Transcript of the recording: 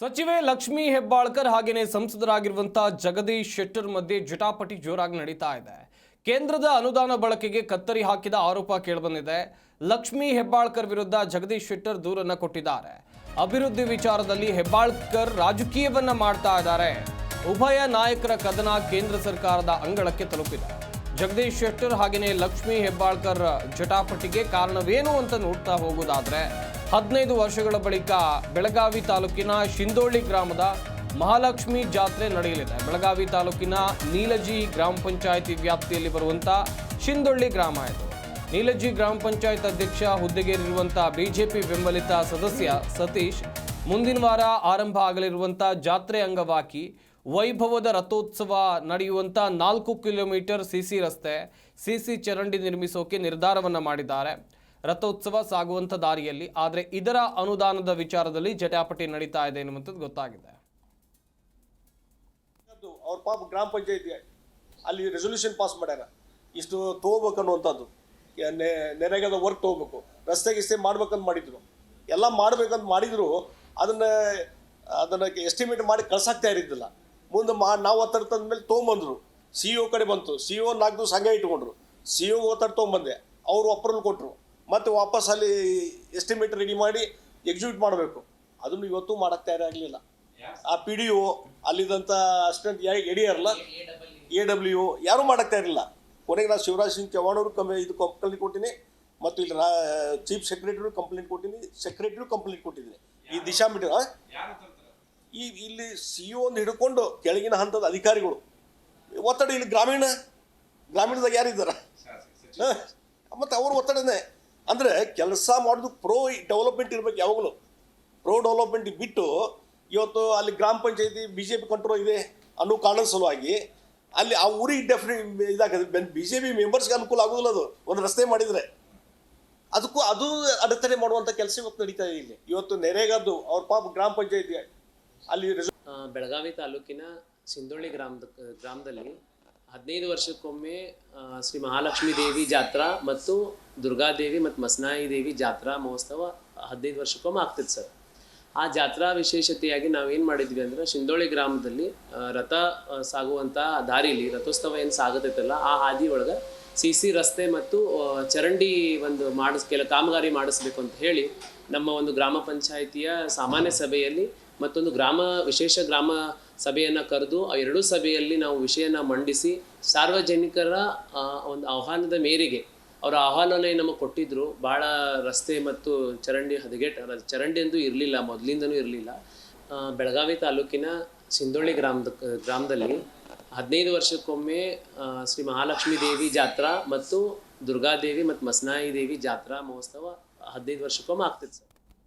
ಸಚಿವೆ ಲಕ್ಷ್ಮಿ ಹೆಬ್ಬಾಳ್ಕರ್ ಹಾಗೆಯೇ ಸಂಸದರಾಗಿರುವಂತಹ ಜಗದೀಶ್ ಶೆಟ್ಟರ್ ಮಧ್ಯೆ ಜಟಾಪಟಿ ಜೋರಾಗಿ ನಡೀತಾ ಇದೆ. ಕೇಂದ್ರದ ಅನುದಾನ ಬಳಕೆಗೆ ಕತ್ತರಿ ಹಾಕಿದ ಆರೋಪ ಕೇಳಿಬಂದಿದೆ. ಲಕ್ಷ್ಮಿ ಹೆಬ್ಬಾಳ್ಕರ್ ವಿರುದ್ಧ ಜಗದೀಶ್ ಶೆಟ್ಟರ್ ದೂರನ್ನು ಕೊಟ್ಟಿದ್ದಾರೆ. ಅಭಿವೃದ್ಧಿ ವಿಚಾರದಲ್ಲಿ ಹೆಬ್ಬಾಳ್ಕರ್ ರಾಜಕೀಯವನ್ನ ಮಾಡ್ತಾ ಇದ್ದಾರೆ. ಉಭಯ ನಾಯಕರ ಕದನ ಕೇಂದ್ರ ಸರ್ಕಾರದ ಅಂಗಳಕ್ಕೆ ತಲುಪಿದೆ. ಜಗದೀಶ್ ಶೆಟ್ಟರ್ ಹಾಗೆಯೇ ಲಕ್ಷ್ಮಿ ಹೆಬ್ಬಾಳ್ಕರ್ ಜಟಾಪಟಿಗೆ ಕಾರಣವೇನು ಅಂತ ನೋಡ್ತಾ ಹೋಗೋದಾದ್ರೆ ಹದಿನೈದು ವರ್ಷಗಳ ಬಳಿಕ ಬೆಳಗಾವಿ ತಾಲೂಕಿನ ಶಿಂದೋಳಿ ಗ್ರಾಮದ ಮಹಾಲಕ್ಷ್ಮಿ ಜಾತ್ರೆ ನಡೆಯಲಿದೆ. ಬೆಳಗಾವಿ ತಾಲೂಕಿನ ನೀಲಜಿ ಗ್ರಾಮ ಪಂಚಾಯಿತಿ ವ್ಯಾಪ್ತಿಯಲ್ಲಿ ಬರುವಂಥ ಶಿಂದೊಳ್ಳಿ ಗ್ರಾಮ ಇದು. ನೀಲಜಿ ಗ್ರಾಮ ಪಂಚಾಯತ್ ಅಧ್ಯಕ್ಷ ಹುದ್ದೆಗೇರಿರುವಂತಹ ಬಿಜೆಪಿ ಬೆಂಬಲಿತ ಸದಸ್ಯ ಸತೀಶ್ ಮುಂದಿನ ವಾರ ಆರಂಭ ಆಗಲಿರುವಂಥ ಜಾತ್ರೆ ಅಂಗವಾಗಿ ವೈಭವದ ರಥೋತ್ಸವ ನಡೆಯುವಂಥ ನಾಲ್ಕು ಕಿಲೋಮೀಟರ್ ಸಿಸಿ ರಸ್ತೆ ಸಿಸಿ ಚರಂಡಿ ನಿರ್ಮಿಸೋಕೆ ನಿರ್ಧಾರವನ್ನು ಮಾಡಿದ್ದಾರೆ. ರಥೋತ್ಸವ ಸಾಗುವಂಥ ದಾರಿಯಲ್ಲಿ, ಆದರೆ ಇದರ ಅನುದಾನದ ವಿಚಾರದಲ್ಲಿ ಜಟಾಪಟಿ ನಡೀತಾ ಇದೆ ಎನ್ನುವಂಥದ್ದು ಗೊತ್ತಾಗಿದೆ. ಅವ್ರ ಪಾಪ ಗ್ರಾಮ ಪಂಚಾಯತಿ ಅಲ್ಲಿ ರೆಸೊಲ್ಯೂಷನ್ ಪಾಸ್ ಮಾಡ್ಯಾರ. ಇಷ್ಟು ತಗೋಬೇಕು ಅನ್ನುವಂಥದ್ದು. ನೆರೆಗದ ವರ್ಕ್ ತಗೋಬೇಕು. ರಸ್ತೆ ಗಿಸ್ತೆ ಮಾಡ್ಬೇಕಂತ ಮಾಡಿದ್ರು. ಎಲ್ಲ ಮಾಡ್ಬೇಕಂತ ಮಾಡಿದ್ರು, ಅದನ್ನ ಅದನ್ನ ಎಸ್ಟಿಮೇಟ್ ಮಾಡಿ ಕಳ್ಸಾಕ್ತಾ ಇರಿದ್ದಿಲ್ಲ ಮುಂದೆ ಮಾ ನಾವು ಒತ್ತಡ ತಂದ್ಮೇಲೆ ತೊಗೊಂಬಂದ್ರು. ಸಿ ಇ ಒ ಕಡೆ ಬಂತು. ಸಿ ಒ ನಾಲ್ಕು ದಿವಸ ಹಂಗೆ ಇಟ್ಕೊಂಡ್ರು. ಸಿ ಒ ಒತ್ತಡ ತೊಗೊಂಬಂದೆ. ಅವರು ಅಪ್ರೂವಲ್ ಕೊಟ್ಟರು ಮತ್ತೆ ವಾಪಸ್ ಅಲ್ಲಿ ಎಸ್ಟಿಮೇಟ್ ರೆಡಿ ಮಾಡಿ ಎಕ್ಸಿಕ್ಯೂಟ್ ಮಾಡಬೇಕು. ಅದನ್ನು ಇವತ್ತು ಮಾಡಕ್ ತಯಾರಾಗಲಿಲ್ಲ. ಆ ಪಿ ಡಿ ಒ ಅಲ್ಲಿದ್ದಂಥ ಅಸಿಸ್ಟೆಂಟ್ ಎಡಿಯರ್ಲ ಎ ಡಬ್ಲ್ಯೂ. ಯಾರೂ ಮಾಡಕ್ ತಯಾರಿಲ್ಲ. ಕೊನೆಗೆ ನಾನು ಶಿವರಾಜ್ ಸಿಂಗ್ ಚೌಹಾಣ್ ಅವರು ಕಮ್ಮಿ ಇದು ಕಂಪ್ಲೇಂಟ್ ಕೊಟ್ಟಿನಿ. ಮತ್ತು ಇಲ್ಲಿ ಚೀಫ್ ಸೆಕ್ರೆಟರಿ ಕಂಪ್ಲೇಂಟ್ ಕೊಟ್ಟಿನಿ. ಸೆಕ್ರೆಟರಿ ಕಂಪ್ಲೇಂಟ್ ಕೊಟ್ಟಿದ್ದೀನಿ ಈ ದಿಶಾ ಮೀಟರ್ ಈ ಇಲ್ಲಿ ಸಿ ಇ ಒಂದು ಹಿಡ್ಕೊಂಡು ಕೆಳಗಿನ ಹಂತದ ಅಧಿಕಾರಿಗಳು. ಒತ್ತಡ ಇಲ್ಲಿ ಗ್ರಾಮೀಣ ಗ್ರಾಮೀಣದಾಗ ಯಾರಿದ್ದಾರ? ಮತ್ತು ಅವ್ರ ಒತ್ತಡನೇ. ಅಂದರೆ ಕೆಲಸ ಮಾಡೋದು ಪ್ರೋ ಡೆವಲಪ್ಮೆಂಟ್ ಇರ್ಬೇಕು ಯಾವಾಗಲೂ. ಪ್ರೋ ಡೆವಲಪ್ಮೆಂಟ್ ಬಿಟ್ಟು ಇವತ್ತು ಅಲ್ಲಿ ಗ್ರಾಮ ಪಂಚಾಯತಿ ಬಿ ಜೆ ಪಿ ಕಂಟ್ರೋಲ್ ಇದೆ ಅನ್ನೋ ಕಾರಣದ ಸಲುವಾಗಿ ಅಲ್ಲಿ ಆ ಊರಿಗೆ ಡೆಫಿನೆಟ್ ಇದಾಗತ್ತೆ ಬಿ ಜೆ ಪಿ ಮೆಂಬರ್ಸ್ಗೆ ಅನುಕೂಲ ಆಗೋದಿಲ್ಲ ಅದು. ಒಂದು ರಸ್ತೆ ಮಾಡಿದರೆ. ಅದಕ್ಕೂ ಅದು ಅಡೆತಡೆ ಮಾಡುವಂಥ ಕೆಲಸ ಇವತ್ತು ನಡೀತಾ ಇದೆ ಇಲ್ಲಿ. ಇವತ್ತು ನೆರೆಗದ್ದು ಅವ್ರ ಪಾಪ ಗ್ರಾಮ ಪಂಚಾಯತಿ ಅಲ್ಲಿ ಬೆಳಗಾವಿ ತಾಲೂಕಿನ ಸಿಂಧೋಳಿ ಗ್ರಾಮದ, ಗ್ರಾಮದಲ್ಲಿ ಹದಿನೈದು ವರ್ಷಕ್ಕೊಮ್ಮೆ ಶ್ರೀ ಮಹಾಲಕ್ಷ್ಮೀ ದೇವಿ ಜಾತ್ರಾ ಮತ್ತು ದುರ್ಗಾದೇವಿ ಮತ್ತು ಮಸ್ನಾಯಿ ದೇವಿ ಜಾತ್ರಾ ಮಹೋತ್ಸವ ಹದಿನೈದು ವರ್ಷಕ್ಕೊಮ್ಮೆ ಆಗ್ತದೆ ಸರ್. ಆ ಜಾತ್ರಾ ವಿಶೇಷತೆಯಾಗಿ ನಾವೇನು ಮಾಡಿದ್ವಿ ಅಂದ್ರೆ ಶಿಂದೋಳಿ ಗ್ರಾಮದಲ್ಲಿ ರಥ ಸಾಗುವಂಥ ದಾರಿಲಿ, ರಥೋತ್ಸವ ಏನು ಸಾಗತೈತಲ್ಲ, ಆ ಹಾದಿ ಒಳಗೆ ಸಿ ಸಿ ರಸ್ತೆ ಮತ್ತು ಚರಂಡಿ ಒಂದು ಮಾಡಿಸ್, ಕೆಲ ಕಾಮಗಾರಿ ಮಾಡಿಸ್ಬೇಕು ಅಂತ ಹೇಳಿ ನಮ್ಮ ಒಂದು ಗ್ರಾಮ ಪಂಚಾಯಿತಿಯ ಸಾಮಾನ್ಯ ಸಭೆಯಲ್ಲಿ ಮತ್ತೊಂದು ಗ್ರಾಮ, ವಿಶೇಷ ಗ್ರಾಮ ಸಭೆಯನ್ನು ಕರೆದು ಆ ಎರಡೂ ಸಭೆಯಲ್ಲಿ ನಾವು ವಿಷಯನ ಮಂಡಿಸಿ ಸಾರ್ವಜನಿಕರ ಒಂದು ಆಹ್ವಾನದ ಮೇರೆಗೆ ಅವರ ಆಹ್ವಾನನೇ ನಮಗೆ ಕೊಟ್ಟಿದ್ರು. ಭಾಳ ರಸ್ತೆ ಮತ್ತು ಚರಂಡಿ ಹದಗೆಟ್ ಚರಂಡಿ ಅಂತೂ ಇರಲಿಲ್ಲ, ಮೊದಲಿಂದನೂ ಇರಲಿಲ್ಲ. ಬೆಳಗಾವಿ ತಾಲೂಕಿನ ಸಿಂಧೋಳಿ ಗ್ರಾಮದ, ಗ್ರಾಮದಲ್ಲಿ ಹದಿನೈದು ವರ್ಷಕ್ಕೊಮ್ಮೆ ಶ್ರೀ ಮಹಾಲಕ್ಷ್ಮಿ ದೇವಿ ಜಾತ್ರಾ ಮತ್ತು ದುರ್ಗಾದೇವಿ ಮತ್ತು ಮಸ್ನಾಯಿ ದೇವಿ ಜಾತ್ರಾ ಮಹೋತ್ಸವ ಹದಿನೈದು ವರ್ಷಕ್ಕೊಮ್ಮೆ ಆಗ್ತಿತ್ತು ಸರ್.